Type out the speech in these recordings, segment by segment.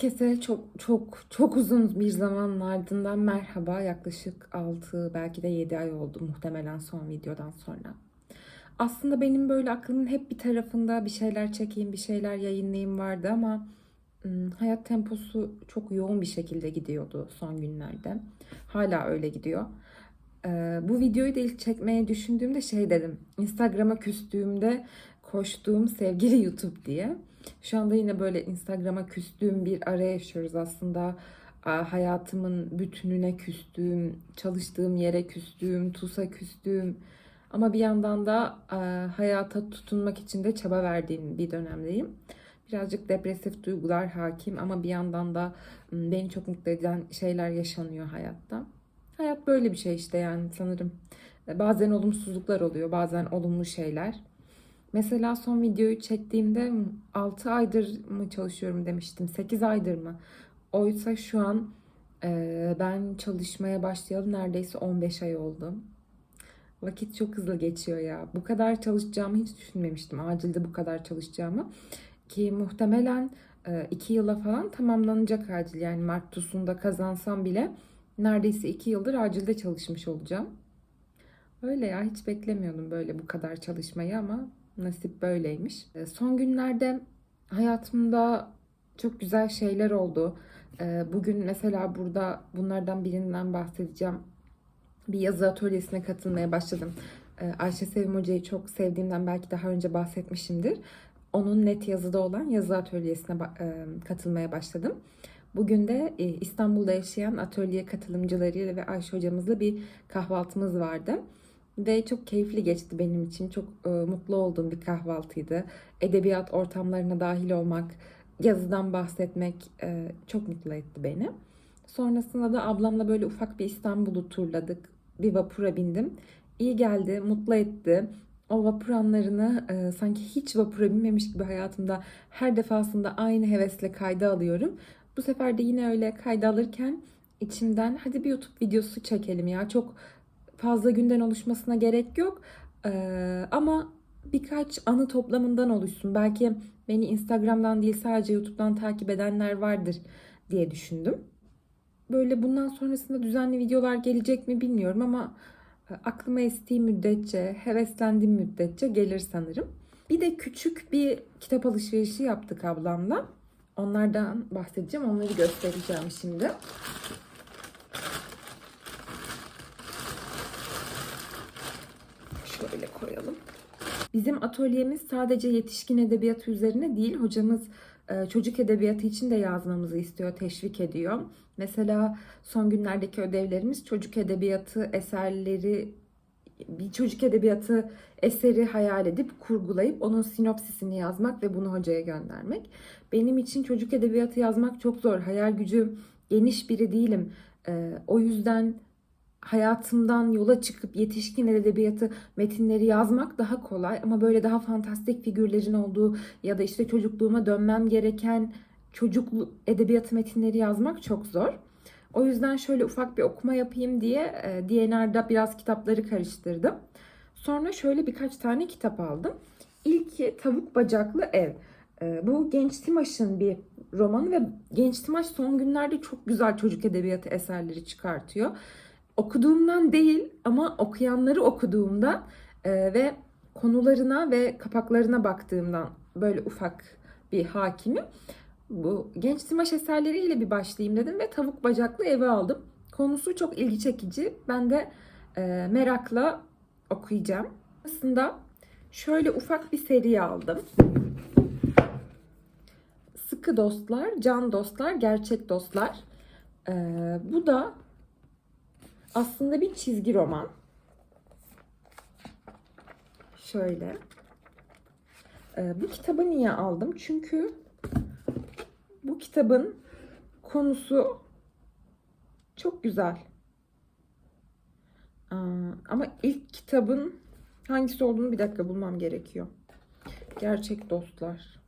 Herkese çok çok çok uzun bir zamanın ardından merhaba. Yaklaşık 6 belki de 7 ay oldu muhtemelen son videodan sonra. Aslında benim böyle aklımın hep bir tarafında bir şeyler çekeyim, bir şeyler yayınlayayım vardı ama hayat temposu çok yoğun bir şekilde gidiyordu son günlerde. Hala öyle gidiyor. Bu videoyu da ilk çekmeye düşündüğümde şey dedim. Instagram'a küstüğümde koştuğum sevgili YouTube diye. Şu anda yine böyle Instagram'a küstüğüm bir ara yaşıyoruz aslında. Hayatımın bütününe küstüğüm, çalıştığım yere küstüğüm, TUS'a küstüğüm. Ama bir yandan da hayata tutunmak için de çaba verdiğim bir dönemdeyim. Birazcık depresif duygular hakim ama bir yandan da beni çok mutlu eden şeyler yaşanıyor hayatta. Hayat böyle bir şey işte yani sanırım. Bazen olumsuzluklar oluyor, bazen olumlu şeyler. Mesela son videoyu çektiğimde 6 aydır mı çalışıyorum demiştim, 8 aydır mı? Oysa şu an e, ben çalışmaya başlayalı neredeyse 15 ay oldu. Vakit çok hızlı geçiyor ya. Bu kadar çalışacağımı hiç düşünmemiştim. Acilde bu kadar çalışacağımı. Ki muhtemelen 2 yıla falan tamamlanacak acil. Yani Mart TUS'unda kazansam bile neredeyse 2 yıldır acilde çalışmış olacağım. Öyle ya hiç beklemiyordum böyle bu kadar çalışmayı ama nasip böyleymiş. E, Son günlerde hayatımda çok güzel şeyler oldu. E, Bugün mesela burada bunlardan birinden bahsedeceğim. Bir yazı atölyesine katılmaya başladım. E, Ayşe Sevim Hoca'yı çok sevdiğimden belki daha önce bahsetmişimdir. Onun net yazıda olan yazı atölyesine e, katılmaya başladım. Bugün de e, İstanbul'da yaşayan atölye katılımcılarıyla ve Ayşe hocamızla bir kahvaltımız vardı. Ve çok keyifli geçti benim için. Çok e, mutlu olduğum bir kahvaltıydı. Edebiyat ortamlarına dahil olmak, yazıdan bahsetmek e, çok mutlu etti beni. Sonrasında da ablamla böyle ufak bir İstanbul'u turladık. Bir vapura bindim. İyi geldi, mutlu etti. O vapur anlarını e, sanki hiç vapura binmemiş gibi hayatımda her defasında aynı hevesle kayda alıyorum. Bu sefer de yine öyle kayda alırken içimden hadi bir YouTube videosu çekelim ya. Çok fazla günden oluşmasına gerek yok. Ee, ama birkaç anı toplamından oluşsun. Belki beni Instagram'dan değil sadece YouTube'dan takip edenler vardır diye düşündüm. Böyle bundan sonrasında düzenli videolar gelecek mi bilmiyorum ama e, aklıma estiği müddetçe, heveslendiğim müddetçe gelir sanırım. Bir de küçük bir kitap alışverişi yaptık ablamla. Onlardan bahsedeceğim, onları göstereceğim şimdi. Şöyle koyalım. Bizim atölyemiz sadece yetişkin edebiyatı üzerine değil, hocamız e, çocuk edebiyatı için de yazmamızı istiyor, teşvik ediyor. Mesela son günlerdeki ödevlerimiz çocuk edebiyatı eserleri, bir çocuk edebiyatı eseri hayal edip kurgulayıp onun sinopsisini yazmak ve bunu hocaya göndermek. Benim için çocuk edebiyatı yazmak çok zor. Hayal gücü geniş biri değilim. E, o yüzden hayatımdan yola çıkıp yetişkin edebiyatı metinleri yazmak daha kolay ama böyle daha fantastik figürlerin olduğu ya da işte çocukluğuma dönmem gereken çocuk edebiyatı metinleri yazmak çok zor. O yüzden şöyle ufak bir okuma yapayım diye e, DNR'da biraz kitapları karıştırdım. Sonra şöyle birkaç tane kitap aldım. İlki Tavuk Bacaklı Ev. E, Bu Genç Timaş'ın bir romanı ve Genç Timaş son günlerde çok güzel çocuk edebiyatı eserleri çıkartıyor okuduğumdan değil ama okuyanları okuduğumdan e, ve konularına ve kapaklarına baktığımdan böyle ufak bir hakimim. Bu genç Timaş eserleriyle bir başlayayım dedim ve tavuk bacaklı eve aldım. Konusu çok ilgi çekici. Ben de e, merakla okuyacağım. Aslında şöyle ufak bir seri aldım. Sıkı dostlar, can dostlar, gerçek dostlar. E, bu da aslında bir çizgi roman. Şöyle. E, bu kitabı niye aldım? Çünkü bu kitabın konusu çok güzel. Aa, Ama ilk kitabın hangisi olduğunu bir dakika bulmam gerekiyor. Gerçek dostlar.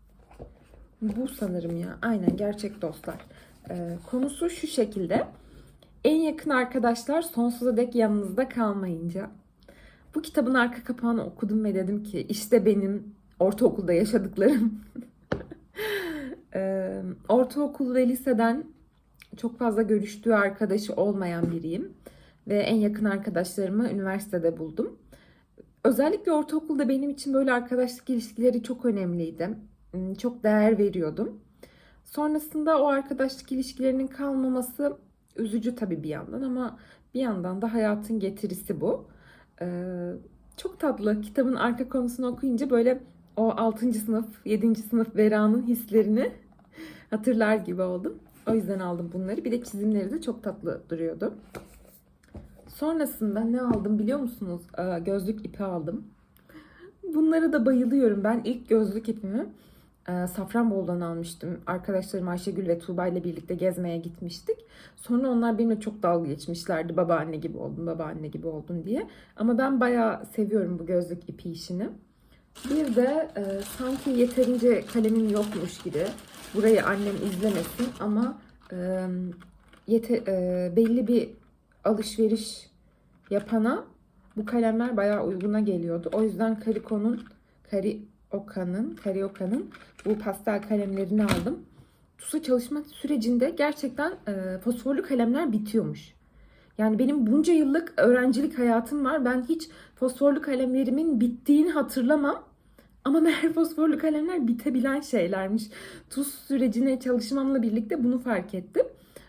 Bu sanırım ya. Aynen gerçek dostlar. Ee, konusu şu şekilde. En yakın arkadaşlar sonsuza dek yanınızda kalmayınca. Bu kitabın arka kapağını okudum ve dedim ki işte benim ortaokulda yaşadıklarım. Ortaokul ve liseden çok fazla görüştüğü arkadaşı olmayan biriyim. Ve en yakın arkadaşlarımı üniversitede buldum. Özellikle ortaokulda benim için böyle arkadaşlık ilişkileri çok önemliydi. Hmm, Çok değer veriyordum. Sonrasında o arkadaşlık ilişkilerinin kalmaması üzücü tabii bir yandan ama bir yandan da hayatın getirisi bu. Ee, çok tatlı. Kitabın arka konusunu okuyunca böyle o 6. sınıf, 7. sınıf Vera'nın hislerini hatırlar gibi oldum. O yüzden aldım bunları. Bir de çizimleri de çok tatlı duruyordu. Sonrasında ne aldım biliyor musunuz? Aa, Gözlük ipi aldım. Bunlara da bayılıyorum. Ben ilk gözlük ipimi e, Safranbolu'dan almıştım. Arkadaşlarım Ayşegül ve Tuğba ile birlikte gezmeye gitmiştik. Sonra onlar benimle çok dalga geçmişlerdi. Babaanne gibi oldun, babaanne gibi oldun diye. Ama ben bayağı seviyorum bu gözlük ipi işini. Bir de e, sanki yeterince kalemim yokmuş gibi. Burayı annem izlemesin ama e, yete, e, belli bir alışveriş yapana bu kalemler bayağı uyguna geliyordu. O yüzden Kariko'nun Karioka'nın Karioka'nın bu pastel kalemlerini aldım. TUS'a çalışma sürecinde gerçekten e, fosforlu kalemler bitiyormuş. Yani benim bunca yıllık öğrencilik hayatım var. Ben hiç fosforlu kalemlerimin bittiğini hatırlamam. Ama meğer fosforlu kalemler bitebilen şeylermiş. TUS sürecine çalışmamla birlikte bunu fark ettim.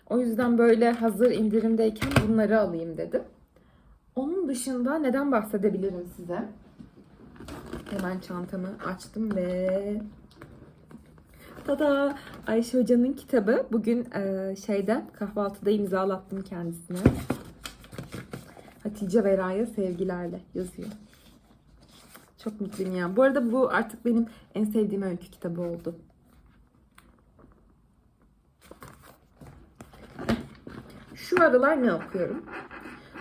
O yüzden böyle hazır indirimdeyken bunları alayım dedim. Onun dışında neden bahsedebilirim size? Hemen çantamı açtım ve Tada! Ayşe Hoca'nın kitabı. Bugün e, şeyde kahvaltıda imzalattım kendisine. Hatice Vera'ya sevgilerle yazıyor. Çok mutluyum ya. Bu arada bu artık benim en sevdiğim öykü kitabı oldu. Şu aralar ne okuyorum?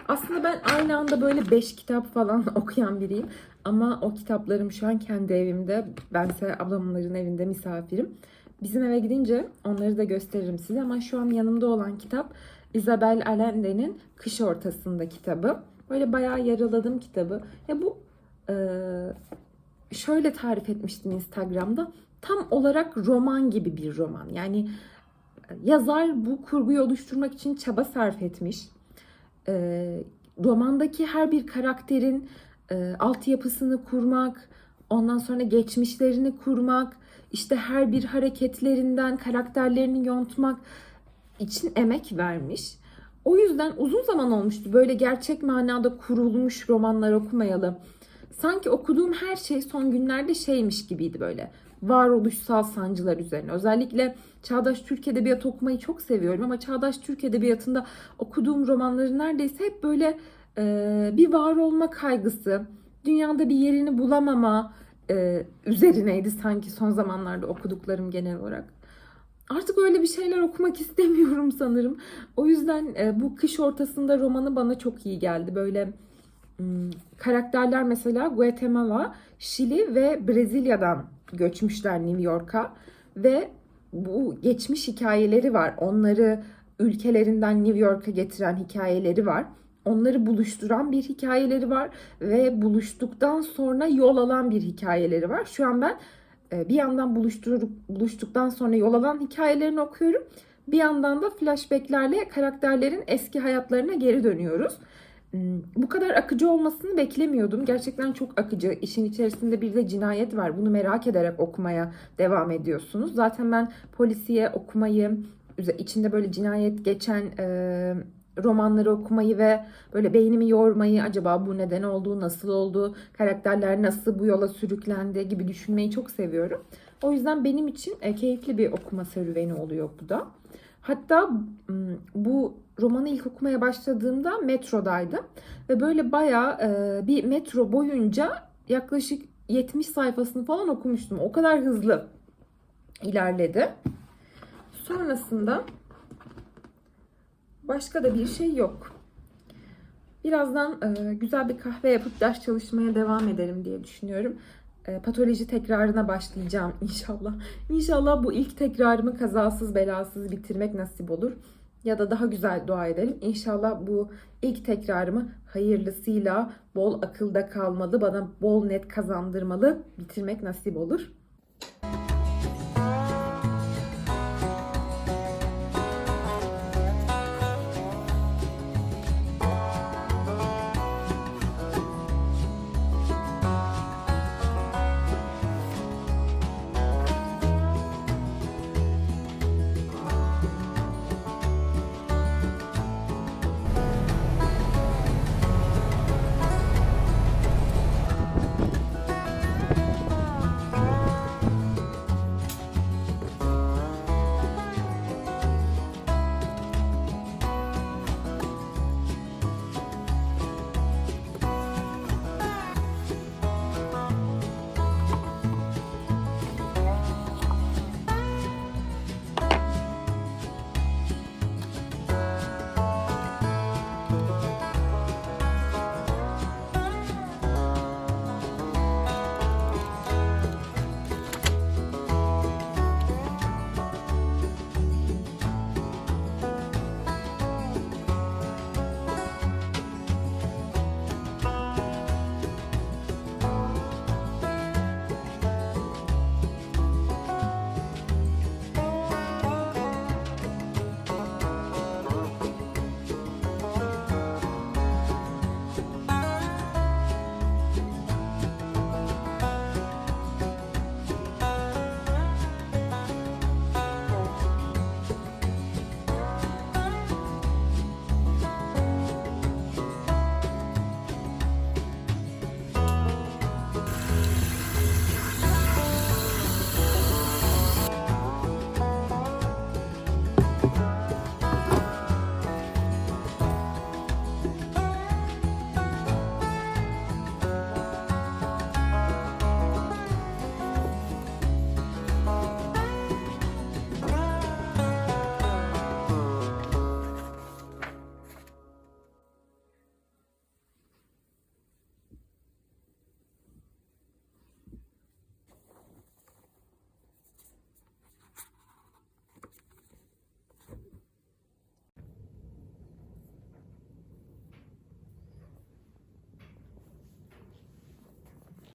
Aslında ben aynı anda böyle 5 kitap falan okuyan biriyim. Ama o kitaplarım şu an kendi evimde. Bense ablamların evinde misafirim. Bizim eve gidince onları da gösteririm size. Ama şu an yanımda olan kitap Isabel Allende'nin Kış Ortasında kitabı. Böyle bayağı yaraladım kitabı. Ya bu e, şöyle tarif etmiştim Instagram'da. Tam olarak roman gibi bir roman. Yani yazar bu kurguyu oluşturmak için çaba sarf etmiş. E, romandaki her bir karakterin e, altyapısını kurmak, ondan sonra geçmişlerini kurmak, işte her bir hareketlerinden karakterlerini yontmak için emek vermiş. O yüzden uzun zaman olmuştu böyle gerçek manada kurulmuş romanlar okumayalı. Sanki okuduğum her şey son günlerde şeymiş gibiydi böyle. Varoluşsal sancılar üzerine. Özellikle Çağdaş Türk Edebiyatı okumayı çok seviyorum ama Çağdaş Türk Edebiyatı'nda okuduğum romanları neredeyse hep böyle e, bir var olma kaygısı, dünyada bir yerini bulamama e, üzerineydi sanki son zamanlarda okuduklarım genel olarak. Artık öyle bir şeyler okumak istemiyorum sanırım. O yüzden e, bu kış ortasında romanı bana çok iyi geldi. Böyle karakterler mesela Guatemala, Şili ve Brezilya'dan göçmüşler New York'a ve bu geçmiş hikayeleri var. Onları ülkelerinden New York'a getiren hikayeleri var. Onları buluşturan bir hikayeleri var ve buluştuktan sonra yol alan bir hikayeleri var. Şu an ben e, bir yandan buluşturup buluştuktan sonra yol alan hikayelerini okuyorum. Bir yandan da flashbacklerle karakterlerin eski hayatlarına geri dönüyoruz. Hmm, Bu kadar akıcı olmasını beklemiyordum. Gerçekten çok akıcı. İşin içerisinde bir de cinayet var. Bunu merak ederek okumaya devam ediyorsunuz. Zaten ben polisiye okumayı, içinde böyle cinayet geçen e, romanları okumayı ve böyle beynimi yormayı, acaba bu neden oldu, nasıl oldu, karakterler nasıl bu yola sürüklendi gibi düşünmeyi çok seviyorum. O yüzden benim için e, keyifli bir okuma serüveni oluyor bu da. Hatta m, bu romanı ilk okumaya başladığımda metrodaydım. Ve böyle bayağı e, bir metro boyunca yaklaşık 70 sayfasını falan okumuştum. O kadar hızlı ilerledi. Sonrasında başka da bir şey yok. Birazdan e, güzel bir kahve yapıp ders çalışmaya devam ederim diye düşünüyorum. E, patoloji tekrarına başlayacağım inşallah. İnşallah bu ilk tekrarımı kazasız belasız bitirmek nasip olur. Ya da daha güzel dua edelim. İnşallah bu ilk tekrarımı hayırlısıyla bol akılda kalmalı, bana bol net kazandırmalı bitirmek nasip olur.